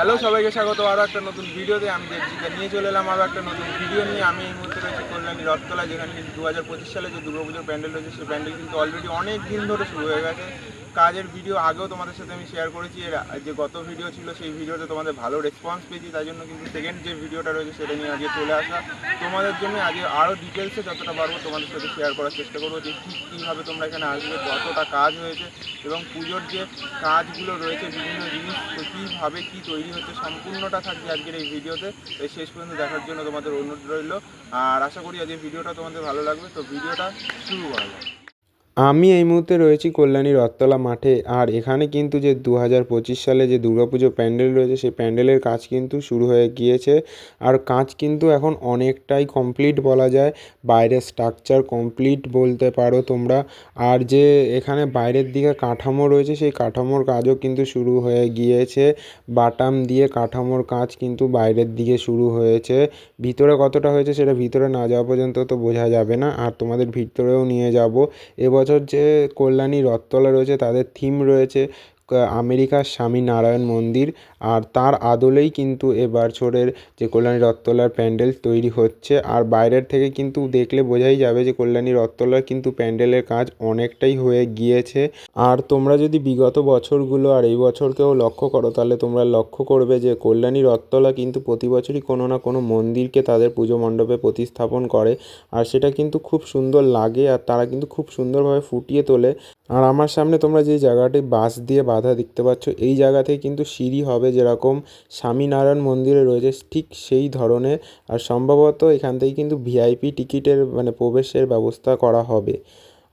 Hello, সবাইকে স্বাগত। আরও একটা নতুন ভিডিওতে আমি দেবজিকে নিয়ে চলে এলাম। আরও একটা নতুন ভিডিও নিয়ে আমি এই মুহূর্তে রয়েছি কল্যাণী রথতলা, যেখানে কিন্তু দু হাজার পঁচিশ সালে যে দুর্গাপুজোর প্যান্ডেল রয়েছে, সেই প্যান্ডেল কিন্তু অলরেডি অনেক দিন ধরে শুরু হয়ে গেছে। কাজের ভিডিও আগেও তোমাদের সাথে আমি শেয়ার করেছি। এর, যে গত ভিডিও ছিল, সেই ভিডিওতে তোমাদের ভালো রেসপন্স পেয়েছি। তাই জন্য কিন্তু সেকেন্ড যে ভিডিওটা রয়েছে, সেটা নিয়ে আজকে চলে আসা। তোমাদের জন্য আজকে আরও ডিটেলসে যতটা পারব তোমাদের সাথে শেয়ার করার চেষ্টা করব, যে ঠিক কীভাবে তোমরা এখানে আসবে, কতটা কাজ হয়েছে এবং পুজোর যে কাজগুলো রয়েছে, বিভিন্ন জিনিস কীভাবে কী তৈরি হচ্ছে, সম্পূর্ণটা থাকবে আজকের এই ভিডিওতে শেষ পর্যন্ত দেখার জন্য তোমাদের অনুরোধ রইল। আর আশা করি আজকের ভিডিওটা তোমাদের ভালো লাগবে। তো ভিডিওটা শুরু করা যাক। আমি এই মুহূর্তে রয়েছি কল্যাণী রথতলা মাঠে। আর এখানে কিন্তু যে দু হাজার পঁচিশ সালে যে দুর্গাপুজো প্যান্ডেল রয়েছে, সেই প্যান্ডেলের কাজ কিন্তু শুরু হয়ে গিয়েছে। আর কাজ কিন্তু এখন অনেকটাই কমপ্লিট বলা যায়। বাইরের স্ট্রাকচার কমপ্লিট বলতে পারো তোমরা। আর যে এখানে বাইরের দিকে কাঠামো রয়েছে, সেই কাঠামোর কাজও কিন্তু শুরু হয়ে গিয়েছে। বাটাম দিয়ে কাঠামোর কাজ কিন্তু বাইরের দিকে শুরু হয়েছে। ভিতরে কতটা হয়েছে, সেটা ভিতরে না যাওয়া পর্যন্ত তো বোঝা যাবে না। আর তোমাদের ভিতরেও নিয়ে যাব। এবছর যে কল্যাণী রথতলা রয়েছে তাদের থিম রয়েছে। আমেরিকার স্বামী নারায়ণ মন্দির। আর তার আদলেই কিন্তু এ বছরের যে কল্যাণী রথতলার প্যান্ডেল তৈরি হচ্ছে। আর বাইরের থেকে কিন্তু দেখলে বোঝাই যাবে যে কল্যাণী রথতলার কিন্তু প্যান্ডেলের কাজ অনেকটাই হয়ে গিয়েছে। আর তোমরা যদি বিগত বছরগুলো আর এই বছরকেও লক্ষ্য করো, তাহলে তোমরা লক্ষ্য করবে যে কল্যাণী রথতলা কিন্তু প্রতি বছরই কোনো না কোনো মন্দিরকে তাদের পুজো মণ্ডপে প্রতিস্থাপন করে। আর সেটা কিন্তু খুব সুন্দর লাগে, আর তারা কিন্তু খুব সুন্দরভাবে ফুটিয়ে তোলে। আর আমার সামনে তোমরা যে জায়গাটি বাঁশ দিয়ে বাঁধা দেখতে পাচ্ছ, এই জায়গা থেকে কিন্তু সিঁড়ি হবে যেরকম স্বামীনারায়ণ মন্দিরে রয়েছে ঠিক সেই ধরনের। আর সম্ভবত এখান থেকে কিন্তু ভিআইপি টিকিটের মানে প্রবেশের ব্যবস্থা করা হবে।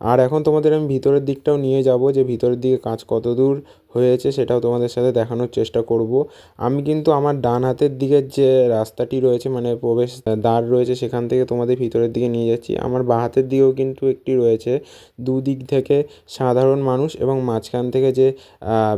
আর এখন তোমাদের আমি ভিতরের দিকটাও নিয়ে যাব যে ভিতরের দিকে কাজ কত দূর হয়েছে সেটাও তোমাদের সাথে দেখানোর চেষ্টা করব। আমি কিন্তু আমার ডান হাতের দিকের যে রাস্তাটি রয়েছে মানে প্রবেশ দ্বার রয়েছে, সেখান থেকে তোমাদের ভিতরের দিকে নিয়ে যাচ্ছি। আমার বাঁ হাতের দিকেও কিন্তু একটি রয়েছে। দুদিক থেকে সাধারণ মানুষ এবং মাঝখান থেকে যে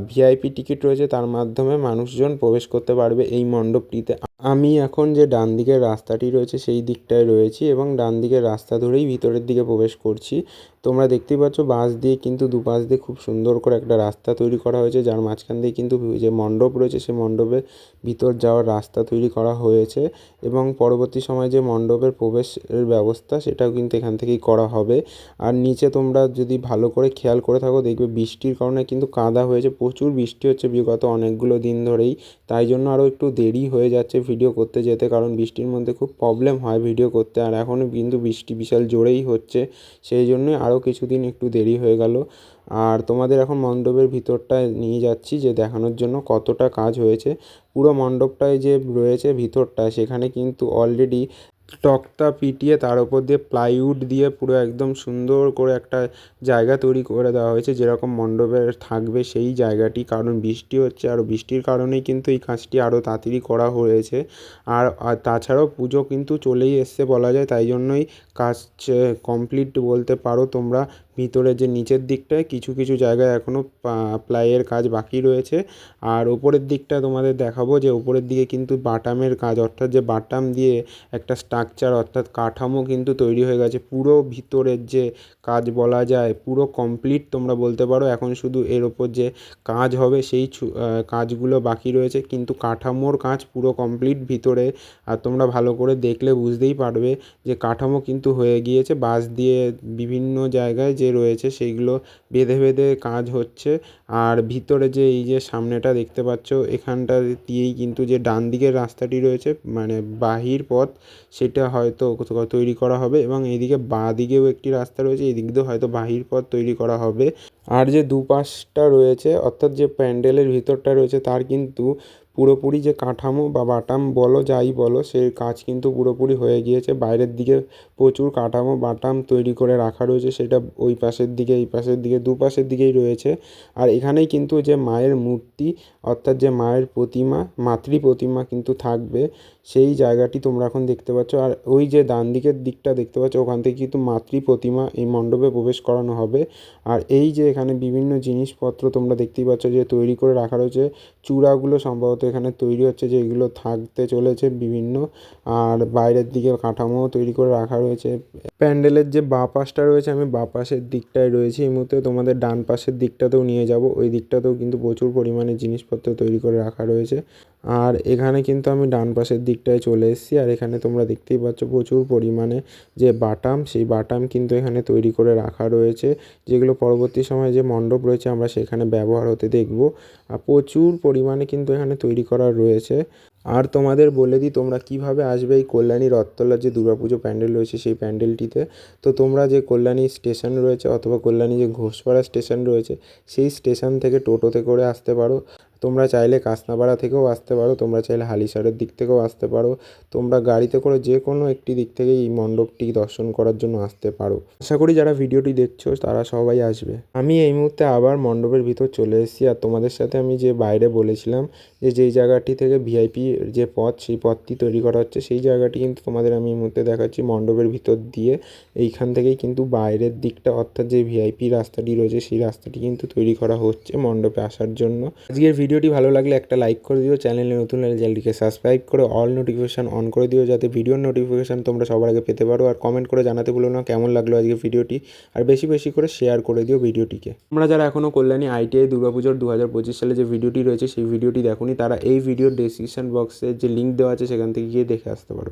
ভিআইপি টিকিট রয়েছে তার মাধ্যমে মানুষজন প্রবেশ করতে পারবে এই মণ্ডপটিতে। আমি এখন যে ডান দিকের রাস্তাটি রয়েছে সেই দিকটায় রয়েছি এবং ডান দিকের রাস্তা ধরেই ভিতরের দিকে প্রবেশ করছি। তোমরা দেখতেই পাচ্ছ, বাঁশ দিয়ে কিন্তু দুপাশ দিয়ে খুব সুন্দর করে একটা রাস্তা তৈরি করা হয়েছে, যার মাঝখান দিয়ে কিন্তু যে মণ্ডপ রয়েছে, সেই মণ্ডপের ভিতর যাওয়ার রাস্তা তৈরি করা হয়েছে এবং পরবর্তী সময়ে যে মণ্ডপের প্রবেশের ব্যবস্থা, সেটাও কিন্তু এখান থেকেই করা হবে। আর নিচে তোমরা যদি ভালো করে খেয়াল করে থাকো, দেখবে বৃষ্টির কারণে কিন্তু কাদা হয়েছে, প্রচুর বৃষ্টি হচ্ছে বিগত অনেকগুলো দিন ধরেই। তাই জন্য আরও একটু দেরি হয়ে যাচ্ছে ভিডিও করতে যেতে, কারণ বৃষ্টির মধ্যে খুব প্রবলেম হয় ভিডিও করতে, আর এখনও কিন্তু বৃষ্টি বিশাল জোরেই হচ্ছে। সেই জন্যই আরও কিছুদিন একটু দেরি হয়ে গেল। আর তোমাদের এখন মণ্ডপের ভিতরটায় নিয়ে যাচ্ছি যে দেখানোর জন্য কতটা কাজ হয়েছে। পুরো মণ্ডপটায় যে রয়েছে ভিতরটা, সেখানে কিন্তু অলরেডি তক্তা পিটিয়ে তার ওপর দিয়ে প্লাইউড দিয়ে পুরো একদম সুন্দর করে একটা জায়গা তৈরি করে দেওয়া হয়েছে। যেরকম মণ্ডপে থাকবে সেই জায়গাটি, কারণ বৃষ্টি হচ্ছে আর বৃষ্টির কারণেই কিন্তু এই কাজটি আরও তাড়াতাড়ি করা হয়েছে। আর আর তাছাড়াও পুজো কিন্তু চলেই এসছে বলা যায়, তাই জন্যই কাজ কমপ্লিট বলতে পারো তোমরা। ভিতরে যে নিচের দিকটায় কিছু কিছু জায়গায় এখনও প্লাইয়ের কাজ বাকি রয়েছে। আর ওপরের দিকটা তোমাদের দেখাবো যে ওপরের দিকে কিন্তু বাটামের কাজ, অর্থাৎ যে বাটাম দিয়ে একটা স্ট্রাকচার অর্থাৎ কাঠামো কিন্তু তৈরি হয়ে গেছে। পুরো ভিতরের যে কাজ বলা যায়, পুরো কমপ্লিট তোমরা বলতে পারো। এখন শুধু এর ওপর যে কাজ হবে, সেই কাজগুলো বাকি রয়েছে। কিন্তু কাঠামোর কাজ পুরো কমপ্লিট ভিতরে। আর তোমরা ভালো করে দেখলে বুঝতেই পারবে যে কাঠামো কিন্তু হয়ে গিয়েছে। বাঁশ দিয়ে বিভিন্ন জায়গায় যে রয়েছে, সেইগুলো বেঁধে বেঁধে কাজ হচ্ছে। আর ভিতরে যে এই যে সামনেটা দেখতে পাচ্ছ এখানটা দিয়েই কিন্তু যে ডান দিকের রাস্তাটি রয়েছে মানে বাহির পথ, সেটা হয়তো তৈরি করা হবে এবং এইদিকে বাঁ দিকেও একটি রাস্তা রয়েছে, এই দিক দিয়েও হয়তো বাহির পথ তৈরি করা হবে। আর যে দুপাশটা রয়েছে, অর্থাৎ যে প্যান্ডেলের ভিতরটা রয়েছে, তার কিন্তু পুরোপুরি যে কাঠামো বা বাটাম বলো যাই বলো, সেই কাজ কিন্তু পুরোপুরি হয়ে গিয়েছে। বাইরের দিকে প্রচুর কাঠামো বাটাম তৈরি করে রাখা রয়েছে, সেটা ওই পাশের দিকে, এই পাশের দিকে দুপাশের দিকেই রয়েছে। আর এখানেই কিন্তু যে মায়ের মূর্তি, অর্থাৎ যে মায়ের প্রতিমা, মাতৃ প্রতিমা কিন্তু থাকবে, সেই জায়গাটি তোমরা এখন দেখতে পাচ্ছ। আর ওই যে ডান দিকের দিকটা দেখতে পাচ্ছ, ওখান থেকে কিন্তু মাতৃ প্রতিমা এই মণ্ডপে প্রবেশ করানো হবে। আর এই যে এখানে বিভিন্ন জিনিসপত্র তোমরা দেখতেই পাচ্ছ যে তৈরি করে রাখা রয়েছে, চূড়াগুলো সম্ভবত এখানে তৈরি হচ্ছে যে এগুলো থাকতে চলেছে বিভিন্ন। আর বাইরের দিকে কাঠামো তৈরি করে রাখা রয়েছে। প্যান্ডেলের যে বা পাশটা রয়েছে, আমি বা পাশের দিকটায় রয়েছি। এই মুহূর্তে তোমাদের ডান পাশের দিকটাতেও নিয়ে যাব। ওই দিকটাতেও কিন্তু প্রচুর পরিমাণে জিনিসপত্র তৈরি করে রাখা রয়েছে। আর এখানে কিন্তু আমি ডান পাশের দিকটায় চলে এসেছি, আর এখানে তোমরা দেখতেই পাচ্ছ প্রচুর পরিমাণে যে বাটাম, সেই বাটাম কিন্তু এখানে তৈরি করে রাখা রয়েছে, যেগুলো পরবর্তী সময়ে যে মণ্ডপ রয়েছে আমরা সেখানে ব্যবহার হতে দেখব। আর প্রচুর পরিমাণে কিন্তু এখানে তৈরি করা রয়েছে। আর তোমাদের বলে দিই, তোমরা কীভাবে আসবে এই কল্যাণী রথতলার যে দুর্গাপুজো প্যান্ডেল রয়েছে সেই প্যান্ডেলটিতে? তো তোমরা যে কল্যাণী স্টেশন রয়েছে অথবা কল্যাণী যে ঘোষপাড়া স্টেশন রয়েছে, সেই স্টেশন থেকে টোটোতে করে আসতে পারো। তোমরা চাইলে কাঁচনাপাড়া থেকেও আসতে পারো, তোমরা চাইলে হালিশহরের দিক থেকেও আসতে পারো। তোমরা গাড়িতে করে যে কোনো একটি দিক থেকে এই মণ্ডপটি দর্শন করার জন্য আসতে পারো। আশা করি যারা ভিডিওটি দেখছ, তারা সবাই আসবে। আমি এই মুহূর্তে আবার মণ্ডপের ভিতর চলে এসেছি, আর তোমাদের সাথে আমি যে বাইরে বলেছিলাম যে যেই জায়গাটি থেকে ভিআইপি যে পথ, সেই পথটি তৈরি করা হচ্ছে। সেই জায়গাটি কিন্তু তোমাদের আমি এই মুহূর্তে দেখাচ্ছি মণ্ডপের ভিতর দিয়ে। এইখান থেকেই কিন্তু বাইরের দিকটা, অর্থাৎ যে ভিআইপি রাস্তাটি রয়েছে, সেই রাস্তাটি কিন্তু তৈরি করা হচ্ছে মণ্ডপে আসার জন্য। আজকের ভিডিওটি ভালো লাগলে একটা লাইক করে দিও। চ্যানেলে নতুন চ্যানেলটিকে সাবস্ক্রাইব করে অল নোটিফিকেশান অন করে দিও, যাতে ভিডিওর নোটিফিকেশান তোমরা সবার আগে পেতে পারো। আর কমেন্ট করে জানাতে ভুলো না কেমন লাগল আজকে ভিডিওটি। আর বেশি বেশি করে শেয়ার করে দিও ভিডিওটিকে। তোমরা যারা এখনও কল্যাণী আইটিআই দুর্গাপুজোর দু হাজার পঁচিশ সালে যে ভিডিওটি রয়েছে, সেই ভিডিওটি দেখোনি তারা এই ভিডিওর ডেসক্রিপশন বক্সে যে লিঙ্ক দেওয়া আছে, সেখান থেকে গিয়ে দেখে আসতে পারো।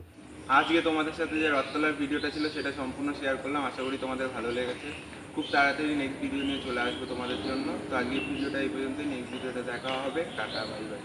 আজকে তোমাদের সাথে যে রথতলার ভিডিওটা ছিল, সেটা সম্পূর্ণ শেয়ার করলাম। আশা করি তোমাদের ভালো লেগেছে। খুব তাড়াতাড়ি নেক্সট ভিডিও নিয়ে চলে আসব তোমাদের জন্য। তো আজকের ভিডিওটা এই পর্যন্তই। নেক্সট ভিডিওতে দেখা হবে। Tata bye bye